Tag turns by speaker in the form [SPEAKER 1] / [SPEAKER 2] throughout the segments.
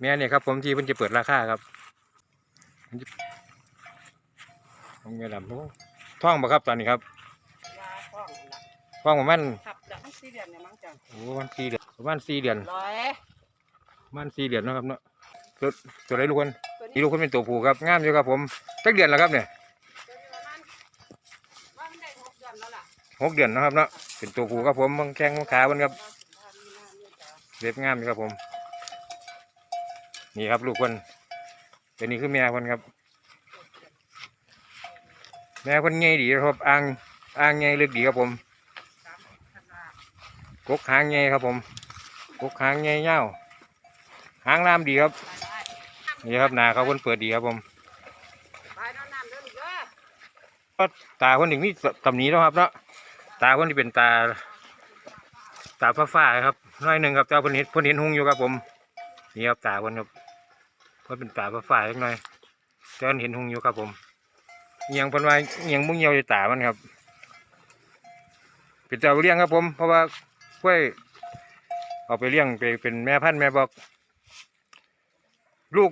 [SPEAKER 1] แม่เนี่ยครับผมที่เพิ่นจะเปิดราคาครับผมเงินดำโอ้ท่องบ่ครับตอนนี้ครับ
[SPEAKER 2] ยาฟ้องนะ
[SPEAKER 1] ท่องประมาณ
[SPEAKER 2] ขับจากทั้งสี่เดือนเนี่ยมั้งจัง
[SPEAKER 1] โอ้ประมาณสี่เดือนประมาณสี่เดือน
[SPEAKER 2] ร้อย
[SPEAKER 1] ประมาณสี่เดือนเนาะครับเนาะตัวตัวไรลูกคน
[SPEAKER 2] ตัว
[SPEAKER 1] ที่
[SPEAKER 2] นี้
[SPEAKER 1] ลูกคนเป็นตัวผู้ครับงามอยู่ครับผมจักเดือนแล้วครับเนี่ย
[SPEAKER 2] ตัวนี้ประมาณว่ามันได้หกเดือนแล้วล่ะ
[SPEAKER 1] หกเดือนเนาะครับเนาะเป็นตัวผู้ครับผมบางแข้งบางขาเพิ่นครับ
[SPEAKER 2] ว่าสิบห้ามีนาเนี่ยจ้ะ
[SPEAKER 1] เล็บงามอยู่ครับผม นี่ครับลูกคนตัวนี้คือแม่คนครับ แม่คนใหญ่ดีครับอ่างอ่างใหญ่ลึกดีครับผม
[SPEAKER 2] ก
[SPEAKER 1] กหางใหญ่ครับผมกกหางใหญ่เงาวหางลามดีครับนี่ครับนาเขาคนเปิดดีครับผม
[SPEAKER 2] ก็
[SPEAKER 1] ตาคนหนึ่งนี่ตำหนี้แล้วครับเนาะตาคนที่เป็นตา ตาฟ้าๆครับน้อยหนึ่งครับเจ้าคนเห็นคนเห็นหุงอยู่ครับผมนี่ครับตาคนครับ เพิ่นเป็นตาฟ้าๆเล็กน้อยเจ้าเห็นหุงอยู่ครับผมเอียงเพิ่นว่าเอียงมุ้งเหี่ยวอยู่ตามันครับเป็นเจ้าเลี้ยงครับผม เพราะว่ากล้วยเอาไปเลี้ยงไปเป็นแม่พันธุ์แม่บอก ลูก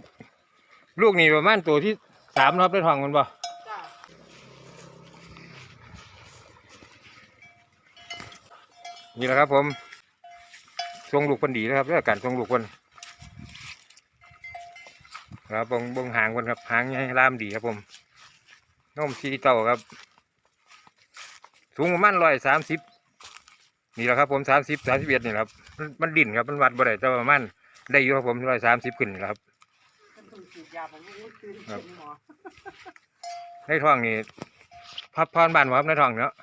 [SPEAKER 1] ลูกนี่ประมาณตัวที่สามครับได้ทองมันบ่
[SPEAKER 2] จ้า
[SPEAKER 1] นี่แหละครับผมทรงลูกคนดีนะครับเรื่องการทรงลูกคน ครับบงบงหางคนครับหางให้ล่ามดีครับผมนมซีเต้าครับ สูงประมาณร้อยสามสิบนี่แหละครับผมสามสิบสามสิบเอ็ดนี่แหละครับมันมันดิ่นครับมันวัดบ่ได้แต่ว่าประมาณได้อยู่ครับผมร้อยสามสิบขึ้นนี่แหละครับ
[SPEAKER 2] เป็นคนฉีดยาผมไม่รู้ตื่น
[SPEAKER 1] ครับ
[SPEAKER 2] เป็นหมอ
[SPEAKER 1] ในท้องนี่พับพรบ้านบ่ครับในท้องเนาะ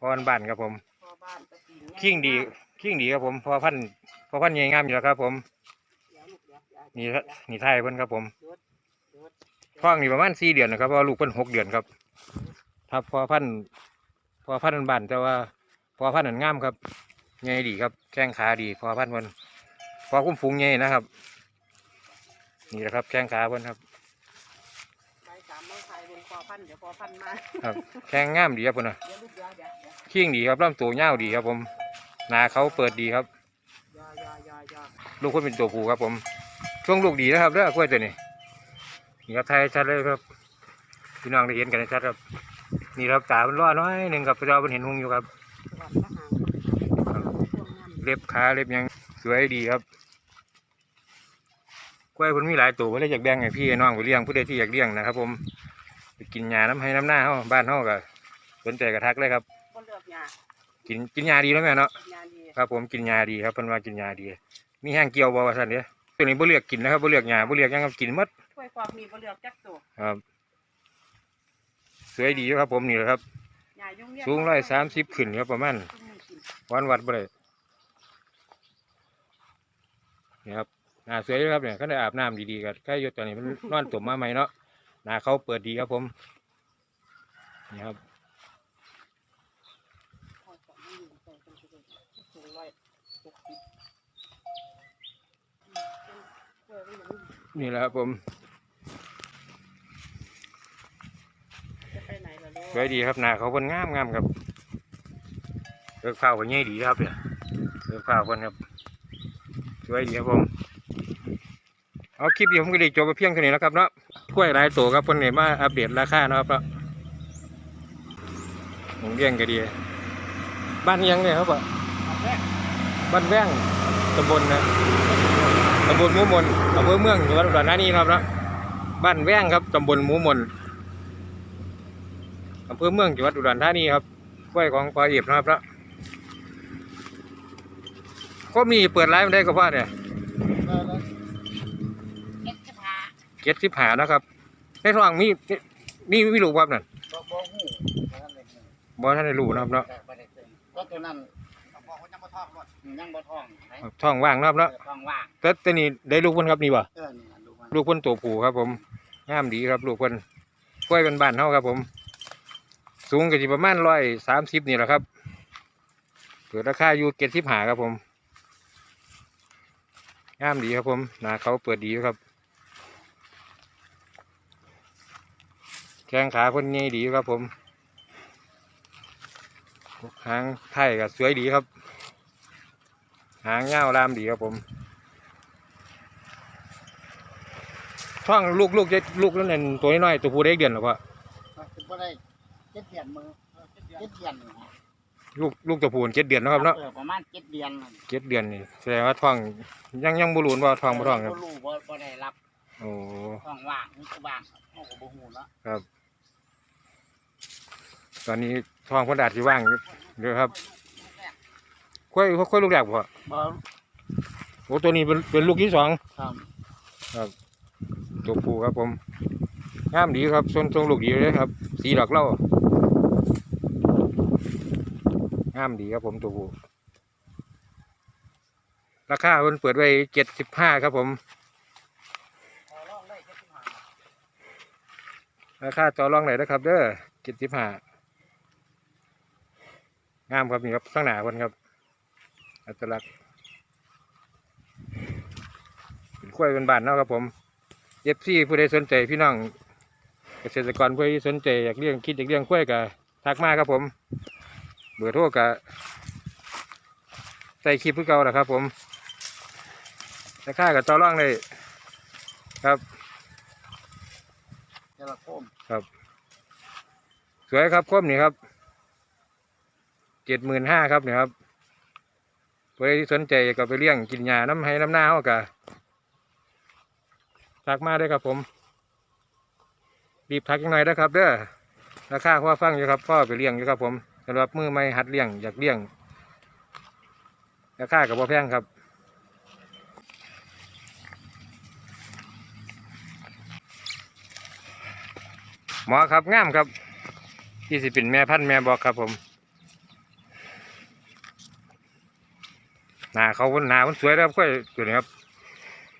[SPEAKER 1] พรบ้านครับผม
[SPEAKER 2] พอบ้านตะกี้เนี่ย
[SPEAKER 1] ขิงดีขิงดีครับผมพอพันธุ์พอพันธุ์ใหญ่งามอยู่แล้วครับผม นี่
[SPEAKER 2] เดี๋ยว
[SPEAKER 1] ครับนี่ไทยเพิ่นครับผม
[SPEAKER 2] เดี๋ยวเดี๋ยว
[SPEAKER 1] ท้องนี่ประมาณสี่เดือนนะครับเพราะว่าลูกเพิ่นหกเดือนครับถ้าพอพันธุ์พอพันธุ์บ้านแต่ว่าพอพันธุ์นั้นงามครับใหญ่ดีครับแข้งขาดี พอพันธุ์เพิ่นพอคุ้มฝูงใหญ่นะครับ นี่แหละครับแข้งขาเพิ่นครับ
[SPEAKER 2] ไปสามโมงไทยเป็นพอพันเดี๋ยวพอพันมา
[SPEAKER 1] ครับแข้งงามดีครับเพิ่นน่ะ
[SPEAKER 2] เดี๋ยวลูกเดี๋ยวเดี๋ยวเดี๋ยว
[SPEAKER 1] เคียงดีครับลำตัวยาวดีครับผมหนาเขาเปิดดีครับ
[SPEAKER 2] ยอยอยอยอ
[SPEAKER 1] ลูกคนเป็นตัวผู้ครับผม ช่วงลูกดีนะครับเด้อกล้วยตัวนี้นี่ครับไทยชัดเลยครับพี่น้องได้เห็นกันชัดครับนี่ครับตามันร้อนน้อยหนึ่งครับเราเป็นเห็นหุงอยู่ครับ
[SPEAKER 2] สวัสดีค่ะช่วงนั้น
[SPEAKER 1] เล็บขาเล็บหยังสวยดีครับกล้วยเพิ่นมีหลายตัวเพิ่นเลยอยากแบ่งให้พี่ให้น้องไปเลี้ยงผู้ใดที่อยากเลี้ยงนะครับ ผมไปกินหญ้าน้ำให้น้ำหน้าเฮาบ้านเฮาก็สนใจกระทักเลยครับ
[SPEAKER 2] บนเลือกยา
[SPEAKER 1] กินกินหญ้าดีแล้วแม่เนาะ
[SPEAKER 2] ยาดี
[SPEAKER 1] ครับผมกินหญ้าดีครับเพิ่นว่ากินหญ้าดี มีแห้งเกี่ยวบ่ว่าซั่นเด้อ ตัวนี้บ่เลือกกินนะครับบ่เลือกหญ้าบ่เลือกหยังครับกินหมด
[SPEAKER 2] ถ้วยความมีบนเลือกจักตัว
[SPEAKER 1] ครับ สวยดีอยู่ครับ ผมนี่แหละครับ
[SPEAKER 2] ยายุ่งเรียก
[SPEAKER 1] สูงร้อยสามสิบขึ้นครับประมาณ
[SPEAKER 2] ทุ่มหนึ่งกิน
[SPEAKER 1] วันวัดบ่ได้นี่ครับหน้าสวยอยู่ครับเนี่ยก็ได้อาบน้ำดีๆกันแค่ยศตอนนี้มัน นอนตุ่มมาใหม่เนาะหน้าเขาเปิดดีครับผมนี่ครับ
[SPEAKER 2] ข้าวสองไม่อยู่ใส่เป็นตัวสูงร้อยหกสิบเออเป็ นเออไม่อยู่
[SPEAKER 1] นี่แหละครับผม
[SPEAKER 2] จะไปไหนล่ะลูก
[SPEAKER 1] สวยดีครับหน้าเขาเพิ่นงามงามครับเลือกข้าวก็ง่ายดีครับเนี่ยเลือกข้าวเพิ่นครับสวยดีครับผมเอาคลิปนี้ผมก็ได้จบไปเพียงเท่านี้แล้วครับเนาะถ้วยหลายตัวครับเพิ่นเนี่ยมาอัปเดตราคาเนาะครับเนาะผมเลี้ยงก็ดีบ้านยังเนี่ยครับอะบ้านแว้งตำบลนะตำบลหมูมนอำเภอเมืองจังหวัดอุดรธานีครับนะบ้านแว้งครับตำบลหมูมนอำเภอเมืองจังหวัดอุดรธานีครับกล้วยของปลาเอียบนะครับนะก็มีเปิดร้านไม่ได้ก็พลาดเนี่ย
[SPEAKER 2] เอ็ดจะพา
[SPEAKER 1] เก็ดสิบหานะครับ ในท้องมีมีมีลูกครับนั่น
[SPEAKER 3] บ่บ่ฮู้บ่ทันได้ฮู้
[SPEAKER 1] บ่ท่านได้รู้นะครับเนาะ
[SPEAKER 3] แต่บ่ได้เป็นก็ตัวนั้นบ่เขายังบ่ ท้องหมดยังบ่ท้องไหน
[SPEAKER 1] ท้องว่างนะครับเนาะ
[SPEAKER 3] ท้องว่าง
[SPEAKER 1] แต่แต่นี่ได้ลูกเพิ่นครับนี่บ่
[SPEAKER 3] เออนี่ล่ะดูมัน
[SPEAKER 1] ลูกเพิ่นตัวผู้ครับ ผมงามดีครับ ลูกเพิ่นกล้วยเป็นบ้านๆเฮาครับ ผม สูงก็สิประมาณร้อยสามสิบนี่แหละครับเปิดราคาอยู่เจ็ดสิบหาครับผมงามดีครับผมหนาเขาเปิดดีอยู่ครับแข้งขาเพิ่นใหญ่ดีอยู่ครับผมหางไทยก็สวยดีครับ หางเงาวรามดีครับผมท้องลูกลูกเจ็ดลูกนั่นนะตัวน้อยๆตัวผู้ได้เดือนหรอพ่อ
[SPEAKER 3] เป็นบ่ได้เจ็ดเดือนมือเจ็ดเดือน
[SPEAKER 1] ลูกลูกตัวผู้เจ็ดเดือนเนาะครับเนาะ
[SPEAKER 3] ออประมาณเจ็ดเดือนนั่น
[SPEAKER 1] เจ็ดเดือนนี่แสดงว่าท้องยังยังบ่รู้ว่าท้องบ่ท้องครับ
[SPEAKER 3] รู้บ่บ่ได้รับ
[SPEAKER 1] โอ้
[SPEAKER 3] ท้องว่างนี่ก็ว่างครับเขาก็บ่ฮู้เนาะ
[SPEAKER 1] ครับ ตอนนี้ท้องเพิ่นอาจสิว่างอยู่เด้อครับ ค่อยค่อยลูกแรกบ่
[SPEAKER 3] บ่
[SPEAKER 1] โอ้ตัวนี้เป็นเป็นลูกที่สอง
[SPEAKER 3] ครับ
[SPEAKER 1] ตัวผู้ครับผมงามดีครับทรงทรงลูกดีเลยครับ สีดอกเหล่างามดีครับผมตัวผู้ราคาเพิ่นเปิดไว้เจ็ดสิบห้าครับผม
[SPEAKER 3] ขอลองได้เจ็ดสิบห้า
[SPEAKER 1] ราคาต่อรองไหนนะครับ เด้อเจ็ดสิบห้างามครับนี่ครับข้างหน้าคนครับ อัตลักษณ์เป็นกล้วยเป็นบานเนาะครับผมเอฟซีผู้ใดสนใจพี่น้องเกษตรกรผู้ใดสนใจอยากเลี้ยงคิดอยากเลี้ยงกล้วยก็ทักมาครับผม เบอร์โทรก็ใส่คลิปเพื่อเก่าแหละครับ ผมราคากับต่อรองเลยครับ
[SPEAKER 3] เจละโคม
[SPEAKER 1] ครับ สวยครับครบนี่ครับเจ็ดหมื่นห้าครับเนี่ยครับ ผู้ใดที่สนใจก็ไปเลี้ยงกินหญ้าน้ำให้น้ำหน้าเขากะทักมาได้ครับผมรีบทักยังหน่อยนะครับ เด้อราคาพ่อฟังอยู่ครับพ่อไปเลี้ยงอยู่ครับ ผมสำหรับมือไม่หัดเลี้ยงอยากเลี้ยงราคากับพ่อแพงครับหมอครับงามครับที่สิเป็นแม่พันธุ์แม่บอกครับผม หน้าเขาคนหน้าคนสวยนะครับค่อยตัวนี้ครับ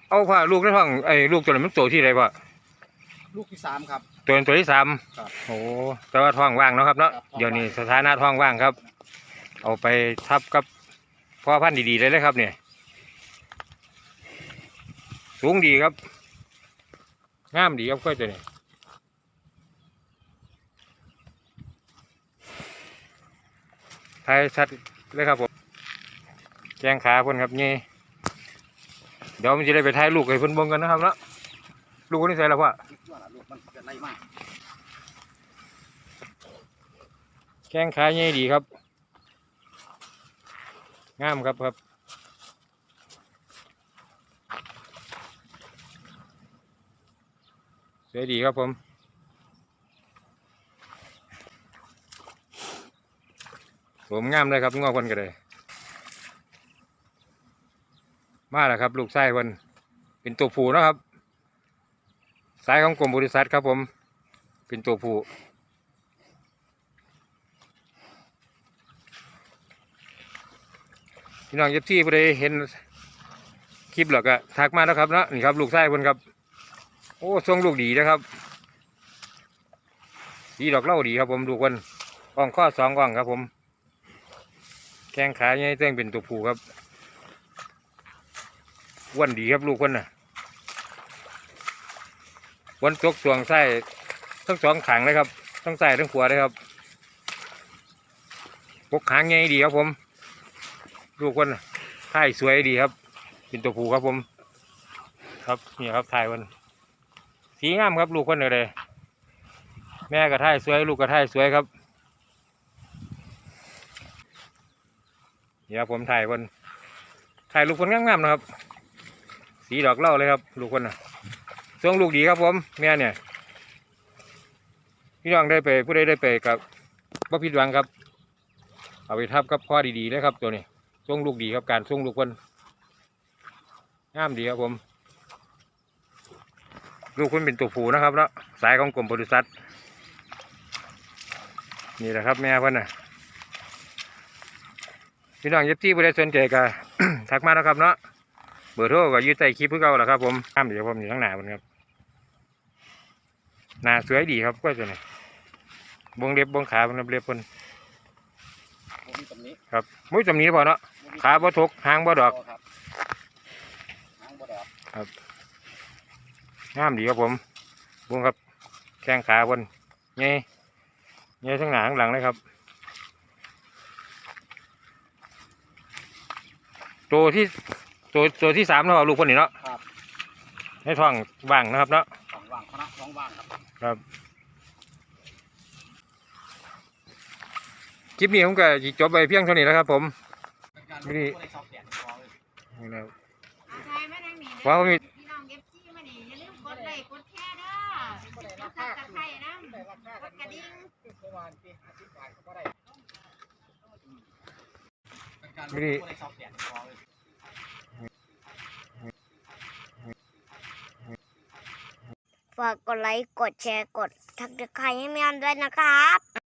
[SPEAKER 1] เอาผ้าลูกในท้องไอ้ลูกตัวนั้นมันโตที่ไรวะ
[SPEAKER 3] ลูกที่สามครับ
[SPEAKER 1] ตัวนั้นตัวที่สาม
[SPEAKER 3] ครับ
[SPEAKER 1] โอ้แต่ว่าท้องว่างเนาะครับเนาะ
[SPEAKER 3] ครับท้องว่าง
[SPEAKER 1] เดี๋ยวนี้สถานะท้องว่างครับ เอาไปทับกับพ่อพันธุ์ดีๆเลยเลยครับเนี่ยสูงดีครับงามดีครับค่อยตัวนี้ไทยชัดเลยครับผม แกงขาเพิ่นครับนี่เดี๋ยวมันจะได้ไปถ่ายลูกให้เพิ่นเบิ่งกันนะครับเนาะลูกคนนี้ใส่แล้วพ่อ
[SPEAKER 3] ลูกตัวละลูกมันเกิดอะไรมาก
[SPEAKER 1] แกงขาใหญ่ดีครับงามครับครับสวยดีครับผมผมงามเลยครับงอคนก็เลย มาแล้วครับ ลูกไส้เพิ่นเป็นตัวผู้นะครับสายของกรมบริษัทครับผม เป็นตัวผู้พี่น้องเย็บที่ผู้ใดเห็นคลิปหรอกก็ทักมาแล้วครับเนาะนี่ครับ ลูกไส้เพิ่นครับ โอ้ทรงลูกดีนะครับดีดอกเล่าดีครับผมลูกคนอ่องข้อสองอ่องครับผม แข้งขาใหญ่เต้งเป็นตัวผู้ครับ อ้วนดีครับลูกคนน่ะวันตกสวงไส้ทั้งสองขางเลยครับทั้งใส่ทั้งขวาเลยครับปกหางใหญ่ดีครับผม ลูกคนน่ะถ่ายสวยดีครับ เป็นตัวผู้ครับผม ครับนี่ครับถ่ายวันสีงามครับลูกคนเลยแม่ก็ถ่ายสวยลูกก็ถ่ายสวยครับเนี่ครับผมถ่ายคนถ่ายลูกคนงามๆนะครับ สีดอกเหล่าเลยครับ ลูกคนน่ะทรงลูกดีครับผมแม่เนี่ยพี่น้องได้ไปผู้ใดได้ไปกับบ่ผิดหวังครับ เอาไปทับกับพ่อดีๆเลยครับ ตัวนี้ส่งลูกดีครับการส่งลูกคนงามดีครับผม ลูกคุณเป็นตัวผูนะครับเนาะสายของกรมบริษัทนี่แหละครับแม่เพิ่นน่ะพี่น้องเย็บที่บริษัทสนใจก็ทักมานะครับเนาะ เบอร์โทรก็ยืดใต้คลิปเพื่อเก่าแหละครับผมข้ามเดี๋ยวผมอยู่ข้างหน้ามันครับหน้าสวยดีครับก็จะนี่บงเล็บบงขาบงเล็บเพิ่น
[SPEAKER 3] ผมมีตรงนี้
[SPEAKER 1] ครับมุ้ยจำนี้พอเนาะขาบ่ทกหางบ่ดอก
[SPEAKER 3] ครับหางบ่ดอก
[SPEAKER 1] งามดีครับผมบุ้งครับแข้งขาบนเงี้ยเงี้ยทั้งหน้าทั้งหลังเลยครับ ตัวที่ ตัวตัวที่สามแล้วลูกคนนี้เนาะ
[SPEAKER 3] ครับ
[SPEAKER 1] ในท้องว่างนะครับเนาะ
[SPEAKER 3] สองว่างคณะสองว่างครับ
[SPEAKER 1] ครับคลิปนี้ผมก็สิจบไปเพียงเท่านี้แล้วครับผม
[SPEAKER 3] เป็นการ
[SPEAKER 1] ไม่ได้
[SPEAKER 3] บ่ได้สอบแกนพอเลย
[SPEAKER 1] นี่นะครับ
[SPEAKER 2] เอาใช้มาทางนี้เด้อ
[SPEAKER 1] ว้าวมี
[SPEAKER 2] พี่น้องเอฟซีมานี่อย่าลืมกดไลค์กดแชร์เด้อแล้วก็ตะไคร้นะกดกระดิ่ง
[SPEAKER 3] เมื่อวานที่หาที่ฝ่ายเขาก็ได้เป็นการ
[SPEAKER 1] ไม่ได้
[SPEAKER 3] บ่ได้สอบแกนพอเลย
[SPEAKER 4] ฝากกดไลค์ กดแชร์ กดทักทายให้แม่ออนด้วยนะครับ